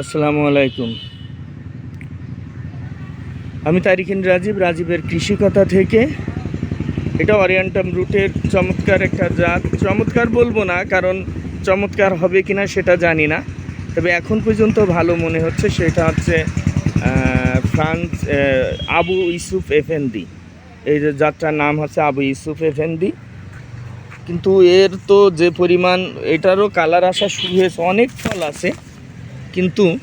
আসসালামু আলাইকুম। আমি তারিখিন রাজীব, রাজীবের কৃষিকথা থেকে। এটা অরিয়েন্টাম রুটের চমৎকার একটা জাত। চমৎকার বলব না, কারণ চমৎকার হবে কিনা সেটা জানি না। তবে এখন পর্যন্ত ভালো মনে হচ্ছে, সেটা হচ্ছে ফ্রান্স আবু ইসুফ এফেন্দি এই যে যাত্রার নাম হচ্ছে আবু ইসুফ এফেন্দি কিন্তু এর তো যে পরিমাণ, এটারও কালার আসা শুরু হয়েছে, অনেক ফল আছে। কিন্তু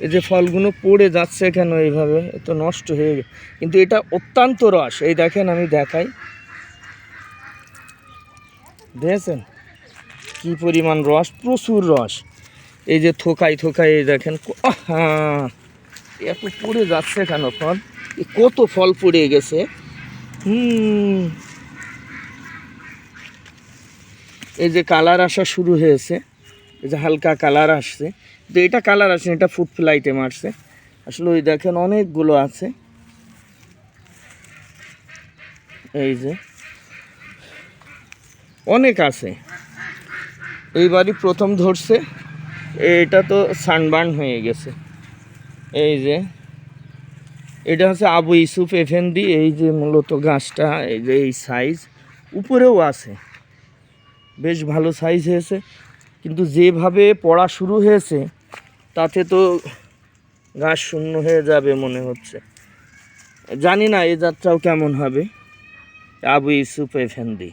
এই যে ফলগুলো পড়ে যাচ্ছে কেন এইভাবে তো নষ্ট হয়ে গেছে কিন্তু এটা অত্যন্ত রস। এই দেখেন আমি দেখাই। দেখেছেন? কি পরিমাণ রস, প্রচুর রস। এই যে থোকাই থোকাই এই দেখেন এত পড়ে যাচ্ছে কেন ফল? কত ফল পড়ে গেছে। হুম। এই যে কালার আসা শুরু হয়েছে। এই যে হালকা কালার আসছে। তো এটা কালার আসে এটা ফুড ফ্লাইটে মারছে। আসলে ওই দেখেন অনেকগুলো আছে। এই যে অনেক আছে। এইবারই প্রথম ধরছে। এটা তো সানবার্ন হয়ে গেছে। এই যে এটা হচ্ছে আবু ইসুফ এফেন্দি এই যে মূলত গাছটা, এই যে এই সাইজ উপরেও আছে। বেশ ভালো সাইজ হয়েছে। কিন্তু যেভাবে পড়া শুরু হয়েছে, তাতে তো গাছ শূন্য হয়ে যাবে মনে হচ্ছে। জানি না এ যাত্রাও কেমন হবে। আবু ইউসুফ এফেন্দি